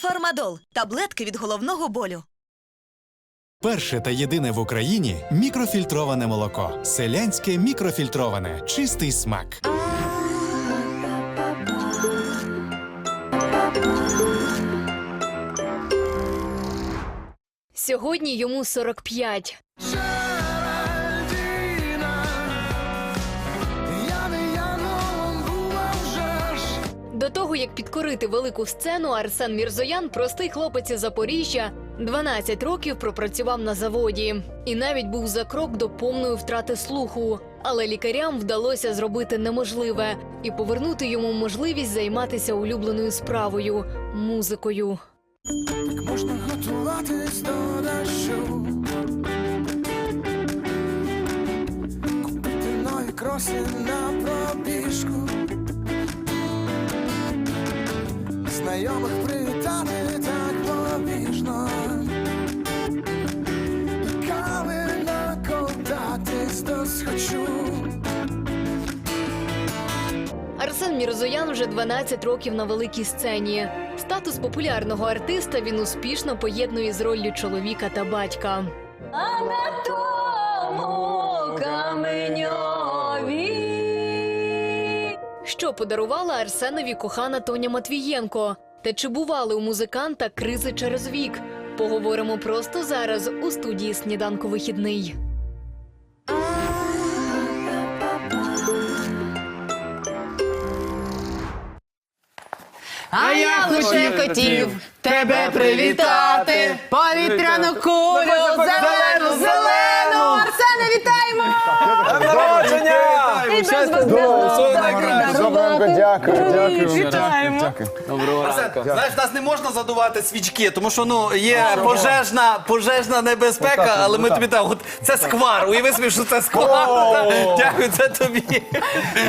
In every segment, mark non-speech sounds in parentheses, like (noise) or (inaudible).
Фармадол таблетки від головного болю. Перше та єдине в Україні мікрофільтроване молоко. Селянське мікрофільтроване. Чистий смак. Сьогодні йому 45. До того як підкорити велику сцену, Арсен Мірзоян, простий хлопець із Запоріжжя, 12 років пропрацював на заводі і навіть був за крок до повної втрати слуху. Але лікарям вдалося зробити неможливе і повернути йому можливість займатися улюбленою справою музикою. Так можна готуватись до дощу Купити нові кроси на пробіжку Знайомих привітати так побіжно Кави накотатись досхочу Арсен Мірзоян вже 12 років на великій сцені. Статус популярного артиста він успішно поєднує з роллю чоловіка та батька. А на тому каменьові. Що подарувала Арсенові кохана Тоня Матвієнко? Та чи бували у музиканта кризи через вік? Поговоримо просто зараз у студії Сніданку вихідний. А я лише хотів тебе привітати. Повітряну кулю, зелену, зелену. Арсене, вітаємо! І без Добренько, дякую, дякую. Вітаємо. Знаєш, нас не можна задувати свічки, тому що ну є пожежна, пожежна небезпека, але ми тобі так, от це сквар. Уяви собі, що це сквар. Дякую, це тобі.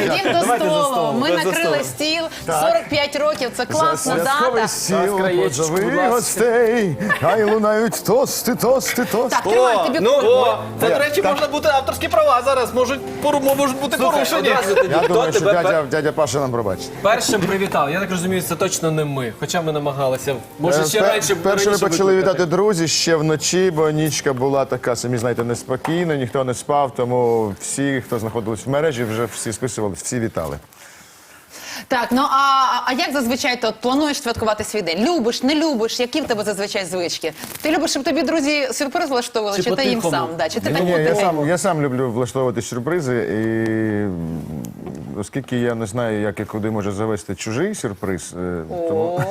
Ідіть до столу. Ми накрили стіл. 45 років. Це класна Святковий дата. сіл, позови гостей, хай лунають тости, тости, тости. Так, тримай тобі ну, о, це, до речі, можна бути авторські права зараз. Можуть пору- можуть бути порушені. Я думаю, що дядя, дядя Паша нам пробачить. Першим привітав. Я так розумію, це точно не ми. Хоча ми намагалися. Може, ще Е, пер- раніше Перше ми раніше почали викликати. вітати друзі ще вночі, бо нічка була така, самі знаєте, неспокійна, ніхто не спав, тому всі, хто знаходились в мережі, вже всі списувались, всі вітали. Так, ну а, а як зазвичай ти от плануєш святкувати свій день? Любиш, не любиш? Які в тебе зазвичай звички? Ти любиш, щоб тобі друзі сюрприз влаштовували, чи, Чи ти їм по-тихому? сам? Да? Чи ти Ні, так ні, я сам, я сам люблю влаштовувати сюрпризи, і оскільки я не знаю, як і куди може завести чужий сюрприз, е, тому,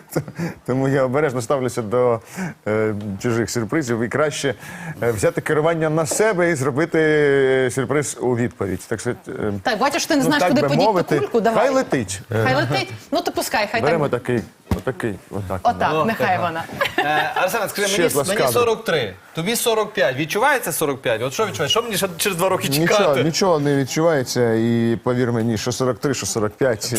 (laughs) тому я обережно ставлюся до е, чужих сюрпризів і краще е, взяти керування на себе і зробити е, сюрприз у відповідь. Так що, е, Так, бачиш, ти не знаєш, так куди би подіти мовити, кульку, давай. Хай летить. Хай летить. Ну то пускай, хай Беремо так. Такий, отак. Отак, нехай вона. Е, Арсена, скажи, Ще мені, з мені кадр. 43, тобі 45. Відчувається 45? От що відчуваєш? Що мені ще через два роки Нічого, чекати? нічого не відчувається, і повір мені, що 43, що 45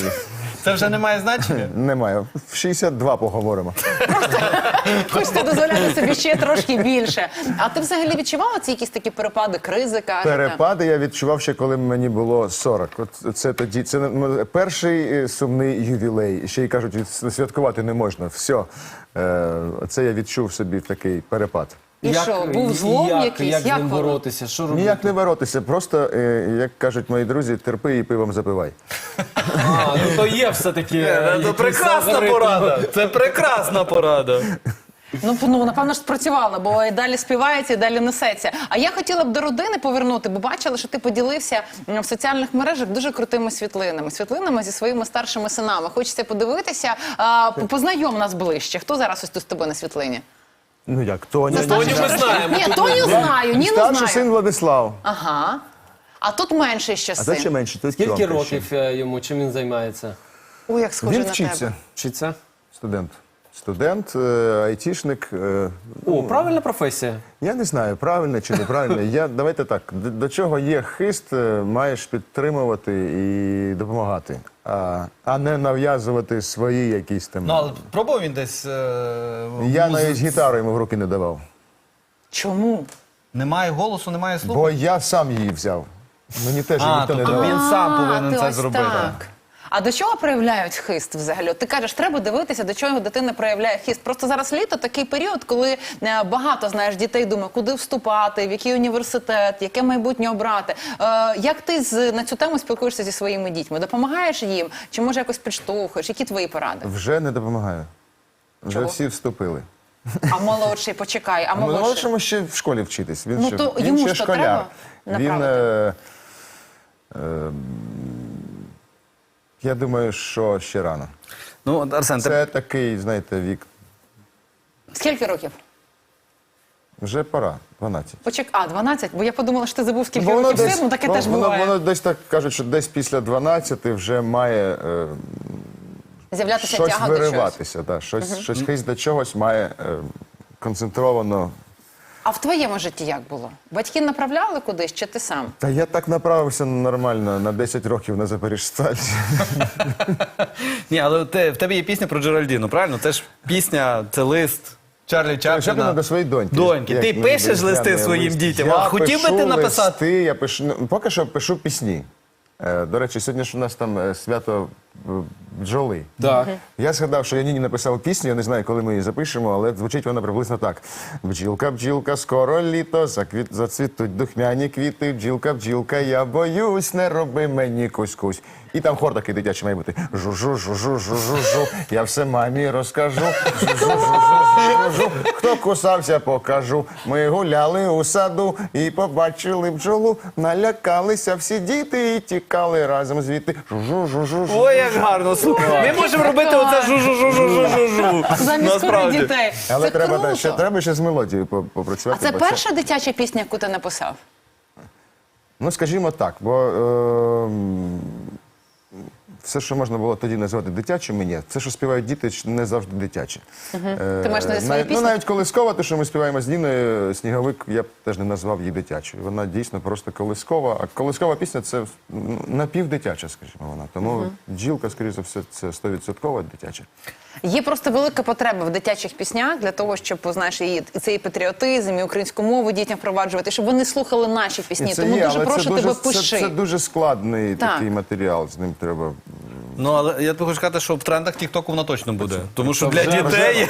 Це вже не має значення? (laughs) немає. В 62 поговоримо. (laughs) Хочете дозволяти собі ще трошки більше. А ти взагалі відчувала ці якісь такі перепади, кризи, кажете? Перепади я відчував ще, коли мені було 40. От це тоді, це ну, перший е, сумний ювілей. Ще й кажуть, від- святкувати не можна. Все. Е, Це я відчув собі такий перепад. І що, був і- злом як, якийсь? Як, Як з ним воно? боротися? Що робити? Ніяк не боротися, просто, е, як кажуть мої друзі, терпи і пивом запивай. А, ну то є все-таки. Це якийсь прекрасна порада. Це прекрасна порада. Ну, ну напевно ж спрацювала, бо і далі співається, і далі несеться. А я хотіла б до родини повернути, бо бачила, що ти поділився м, в соціальних мережах дуже крутими світлинами. Світлинами зі своїми старшими синами. Хочеться подивитися. А, по- познайом нас ближче. Хто зараз ось тут з тобою на світлині? Ну як, Тоня. Це Тоню ми знаємо, Ні, Тоню знаю, Ніну Старший знаю. син Владислав. Ага. А тут менший ще А син. це ще менше. Тут Скільки Тьомка років е, йому? Чим він займається? Ой, як схоже Він на вчиться. Вчиться? Студент. Студент, е, айтішник. е, О, правильна професія. Я не знаю, правильно чи неправильно. Я давайте так. До, до чого є хист, е, маєш підтримувати і допомагати, а, а не нав'язувати свої якісь там. Ну, але пробував він десь. е, я навіть гітару йому в руки не давав, Чому? Немає голосу, немає слуху. бо я сам її взяв. Мені теж А, ніхто не тобто давав. він сам повинен ти це зробити. Так. А до чого проявляють хист взагалі? От Ти кажеш, треба дивитися, до чого дитина проявляє хист. Просто зараз літо такий період, коли е, багато знаєш дітей думає, куди вступати, в який університет, яке майбутнє обрати. Е, як ти з на цю тему спілкуєшся зі своїми дітьми? Допомагаєш їм? Чи може якось підштовхуєш? Які твої поради? Вже не допомагаю. Вже Чого? всі вступили. А молодший почекай, а молодший? молодшому ще в школі вчитись. Він Ну, ще, то він йому ще ж то школяр. треба Він, направити. е, е, я думаю, що ще рано. Ну, от, Арсен, ти Це такий, знаєте, вік. Скільки років? Вже пора, 12. Почек... А, 12? Бо я подумала, що ти забув, скільки років десь- сину, таке воно- теж воно, буває. воно десь так кажуть, що десь після 12 вже має е, З'являтися щось тяга до чогось. вириватися. Да, щось, щось хист до чогось має е, концентровано. А в твоєму житті як було? Батьки направляли кудись, чи ти сам? Та я так направився нормально на 10 років на Запоріжсталь. (laughs) Ні, але те, в тебе є пісня про Джеральдіну, правильно? Це ж пісня, це лист Чарлі Що Чапліна. до своєї доньки. Доньки. Як Ти мені пишеш різдвяний листи своїм лист? дітям? Я А хотів би пишу ти написати? Листи, я пишу, ну, поки що пишу пісні. Е, до речі, сьогодні ж у нас там е, свято е, бджоли. Так. Я згадав, що я нині написав пісню, я не знаю, коли ми її запишемо, але звучить вона приблизно так: Бджілка, бджілка, скоро літо, заквіт, зацвітуть духмяні квіти, бджілка, бджілка, я боюсь, не роби мені кусь-кусь. І там хор такий дитячий має бути. Жу-жу, жу-жу, жу-жу-жу, я все мамі розкажу. Жу-жу, жу-жу, жу-жу, хто кусався, покажу. Ми гуляли у саду і побачили бджолу, налякалися всі діти і тікали разом звідти. Жу-жу, жу-жу, Ой, як гарно, слухай. Ми можемо робити оце жу-жу-жу-жу-жу-жу. Замість Насправді. дітей. Але Це треба, круто. да, ще, треба ще з мелодією по- А попрацювати. це бо перша дитяча пісня, яку ти написав? Ну, скажімо так, бо е, все, що можна було тоді назвати дитячим, ні. Все, що співають діти, не завжди дитяче. Е, Ти маєш на свої навіть, пісні? Ну, навіть колискова, те, що ми співаємо з Ніною, сніговик, я б теж не назвав її дитячою. Вона дійсно просто колискова. А колискова пісня це м, напівдитяча, скажімо вона. Тому джілка, скоріше за все, це 100% дитяча. Є просто велика потреба в дитячих піснях для того, щоб знаєш, і цей патріотизм, і українську мову дітям впроваджувати, щоб вони слухали наші пісні. Це Тому є, дуже прошу це тебе дуже, пиши. Це, це дуже складний Так. такий матеріал, з ним треба. Ну, але я хочу сказати, що в трендах Тіктоку вона точно буде. Тому що для дітей.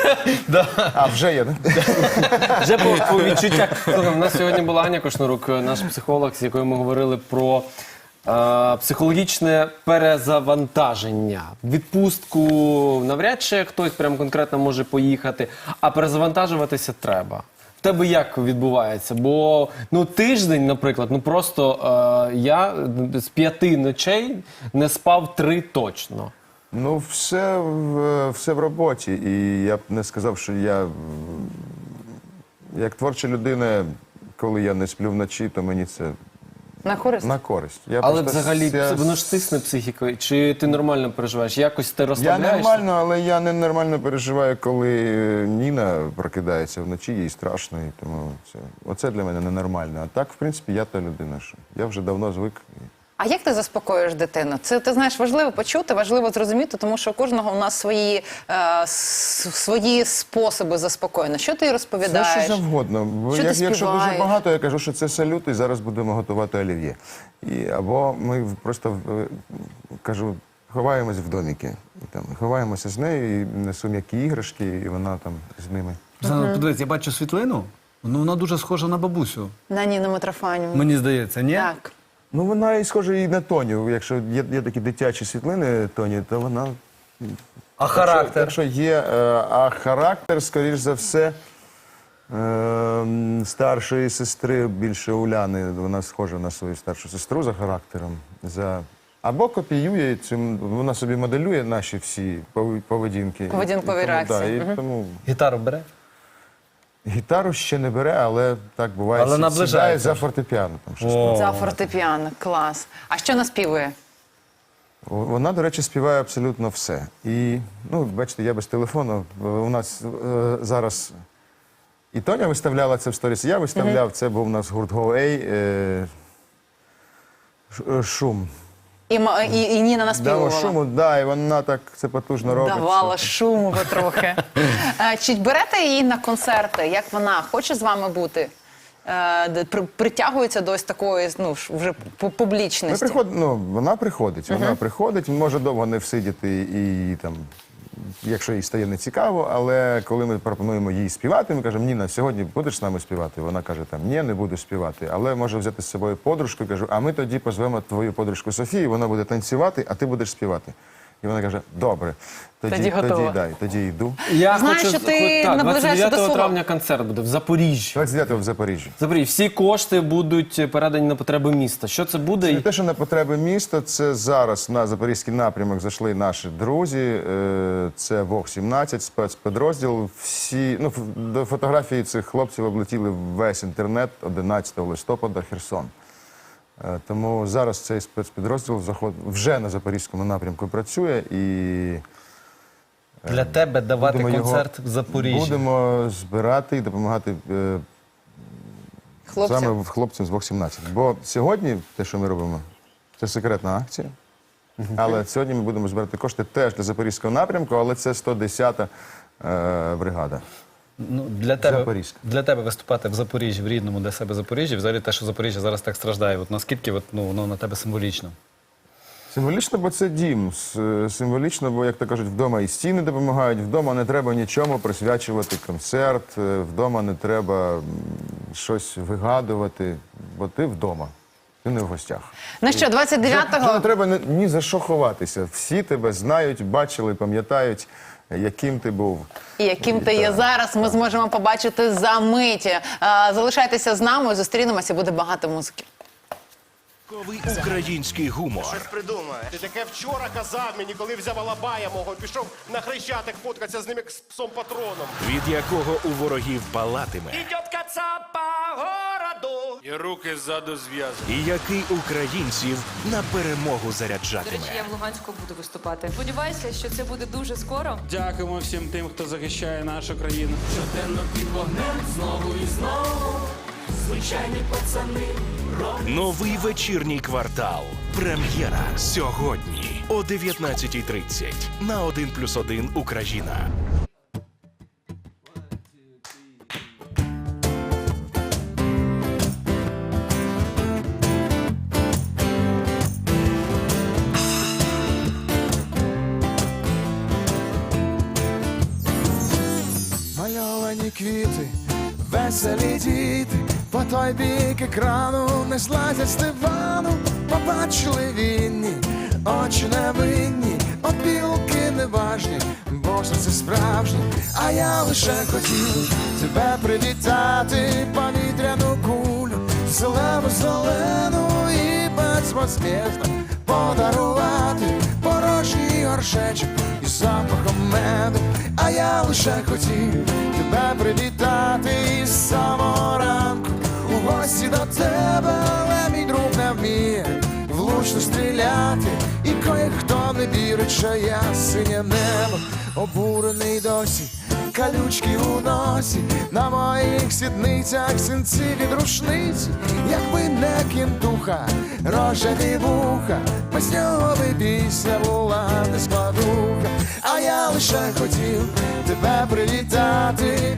А, вже є, да? (laughs) Вже по, по відчуттях. Слухай, у нас сьогодні була Аня Кошнурук, наш психолог, з якою ми говорили про е, психологічне перезавантаження. Відпустку навряд чи хтось прям конкретно може поїхати, а перезавантажуватися треба. Тебе як відбувається? Бо ну тиждень, наприклад, ну просто е, я з п'яти ночей не спав три точно. Ну, все в, все в роботі. І я б не сказав, що я як творча людина, коли я не сплю вночі, то мені це На користь? на користь. Я Але просто взагалі ся- воно ж тисне психікою. Чи ти нормально переживаєш? Якось ти Я розслабляєшся? нормально, але я не нормально переживаю, коли е, Ніна прокидається вночі, їй страшно. І тому це, оце для мене ненормально. А так, в принципі, я та людина, що я вже давно звик. А як ти заспокоюєш дитину? Це ти знаєш важливо почути, важливо зрозуміти, тому що у кожного у нас свої, е, свої способи заспокоєння. Що ти їй Все, розповідаєш? що завгодно. Що ти якщо дуже багато, я кажу, що це салют, і зараз будемо готувати олів'є. І, або ми просто кажу, ховаємось в доміки. Там, ховаємося з нею, і несу м'які іграшки, і вона там з ними. Оксана, Подивись, я бачу світлину. Ну, вона дуже схожа на бабусю. На Ніну Митрофанівну. Мені здається, ні? Так. Ну, вона і схожа і на Тоню. Якщо є, є такі дитячі світлини Тоні, то вона. А характер? Якщо є, е, а характер, скоріш за все, е, старшої сестри більше Уляни. Вона схожа на свою старшу сестру за характером. За... Або копіює цю, вона собі моделює наші всі поведінки. Поведінкові І тому, реакції. Да, і тому Гітару бере? Гітару ще не бере, але так буває. Але наближається сідає за фортепіано. Там, щось О. За фортепіано, клас. А що наспівує? Вона, до речі, співає абсолютно все. І, ну, бачите, я без телефону. У нас е, зараз і Тоня виставляла це в сторіс, я виставляв, це був у нас гурт Гоей е, е, шум. І, і, і Ніна наспівувала. наспівувала. шуму, да, і вона так це потужно робить. Давала шуму потрохи. (laughs) Е, Чи берете її на концерти? Як вона? Хоче з вами бути? е, де при- притягуються до ось такої ну, вже публічності? Ми приход... ну, вона приходить, вона приходить, може довго не всидіти і там. Якщо їй стає нецікаво, але коли ми пропонуємо їй співати, ми кажемо, Ніна, сьогодні будеш з нами співати? Вона каже, там ні, не буду співати, але може взяти з собою подружку. Кажу, а ми тоді позвемо твою подружку Софію, вона буде танцювати, а ти будеш співати. І вона каже, добре, тоді, Тоді готова. дай, тоді йду. Я Знаєш, хочу що ти так, наближаєшся до 29 свого. травня концерт буде в Запоріжжі. 29-го в Запоріжжі. Запоріжжі. Всі кошти будуть передані на потреби міста. Що це буде? Не те, що на потреби міста, це зараз на запорізький напрямок зайшли наші друзі. е, Це ВОГ 17 спецпідрозділ. Всі ну ф- до фотографії цих хлопців облетіли весь інтернет 11 листопада Херсон. Е, Тому зараз цей спецпідрозділ вже на запорізькому напрямку працює і Для тебе давати будемо його- концерт в Запоріжжі. Будемо збирати і допомагати е, Хлопцям? Саме хлопцям з 17. Бо сьогодні те, що ми робимо, це секретна акція. Але сьогодні ми будемо збирати кошти теж для запорізького напрямку, але це 110-та е, бригада. Ну, для, тебе, Запорізька. для тебе виступати в Запоріжжі, в рідному для себе Запоріжжі, взагалі те, що Запоріжжя зараз так страждає, от наскільки от, ну, воно на тебе символічно? Символічно, бо це дім. Символічно, бо, як то кажуть, вдома і стіни допомагають, вдома не треба нічому присвячувати концерт, е, вдома не треба щось вигадувати, бо ти вдома, ти не в гостях. Ну що, 29-го не треба ні за що ховатися. Всі тебе знають, бачили, пам'ятають, яким ти був. і яким ти є зараз, ми зможемо побачити за миті. Е, Залишайтеся з нами, зустрінемося, буде багато музики. Ковий український гумор. придумає. Ти таке вчора казав мені, коли взяв Алабая мого, пішов на хрещатик фоткатися з ним як з псом патроном. від якого у ворогів палатиме, Ідет каца по городу. І руки ззаду зв'язані. і який українців на перемогу До речі, я в Луганську буду виступати. Сподіваюся, що це буде дуже скоро. Дякуємо всім тим, хто захищає нашу країну. Новий вечірній квартал. Прем'єра сьогодні о 19.30 на 1+,1 Україна. Мальовані квіти, веселі діти, по той бік екрану не злазять з дивану, побачили вінні, очі невинні, опілки неважні, бо ж це справжнє, а я лише хотів тебе привітати, повітряну кулю, зелену зелену і безвозмездно подарувати порожній горшечок із запахом меду, а я лише хотів тебе привітати із самого ранку гості до тебе, але мій друг не вміє влучно стріляти, і кое-хто не вірить, що я синє небо, обурений досі. Калючки у носі, на моїх сідницях синці від рушниці, якби не кінтуха, рожеві вуха, без нього би пісня була не складуха, а я лише хотів тебе привітати,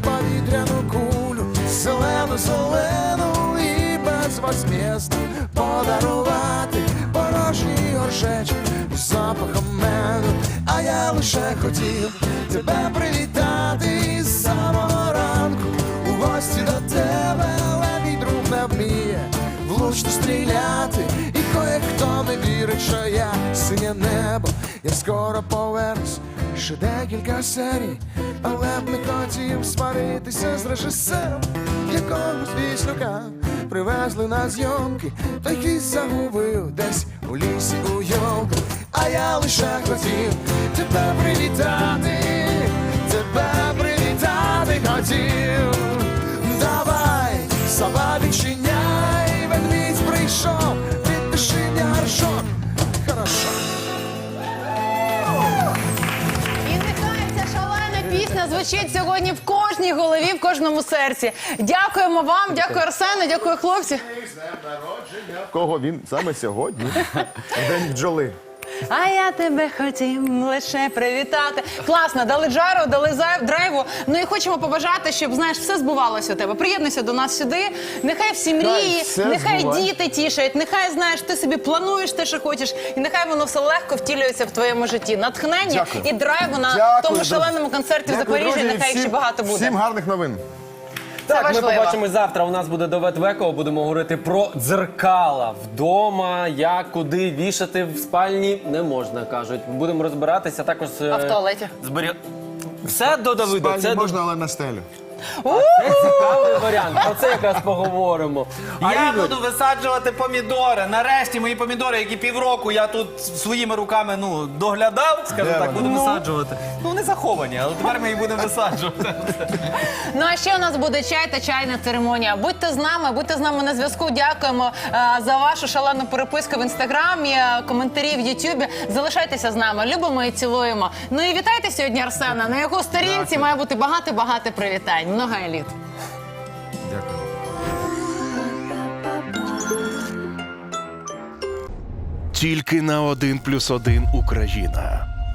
безвозмездно подарувати порожній горшечок з запахом меду, а я лише хотів тебе привітати із самого ранку. У гості до тебе, але мій друг не вміє влучно стріляти, і кое-хто не вірить, що я синє небо, я скоро повернусь. Ще декілька серій, але б не хотів сваритися з режисером, якогось віслюка привезли на зйомки, та й загубив десь у лісі у йолку. А я лише хотів тебе привітати, тебе привітати хотів. Давай, сова відчиняй, ведмідь прийшов, пісня звучить сьогодні в кожній голові, в кожному серці. Дякуємо вам, дякую Арсену, дякую хлопці. Кого він саме сьогодні? (laughs) День бджоли. А я тебе хотів лише привітати. Класно, дали джару, дали зай- драйву. Ну і хочемо побажати, щоб знаєш, все збувалося у тебе. Приєднуйся до нас сюди. Нехай всі мрії, все нехай збувається. діти тішать, нехай знаєш, ти собі плануєш те, що хочеш, і нехай воно все легко втілюється в твоєму житті. Натхнення Дякую. і драйву на Дякую, тому друзі. шаленому концерті в Дякую, Запоріжжі. друзі, Нехай їх ще багато буде. Всім гарних новин. Це Так, ми важливо. побачимось завтра. У нас буде довет Ветвекова. Будемо говорити про дзеркала вдома, як куди вішати в спальні не можна, кажуть. Будемо розбиратися також. е, А в туалеті? Зберіг... Все до Давида. Спальні Це до- можна, але на стелю. Це цікавий варіант. Про це якраз поговоримо. Я Ігор, буду висаджувати помідори. Нарешті мої помідори, які півроку я тут своїми руками ну, доглядав, скажу так, буду висаджувати. Ну, вони заховані, але тепер ми їх будемо висаджувати. Ну а ще у нас буде чай та чайна церемонія. Будьте з нами, будьте з нами на зв'язку. Дякуємо е, за вашу шалену переписку в інстаграмі, е, коментарі в Ютубі. Залишайтеся з нами. Любимо і цілуємо. Ну і вітайте сьогодні Арсена. На його сторінці має бути багато-багато привітань. Много еліт. Тільки на один плюс один Україна.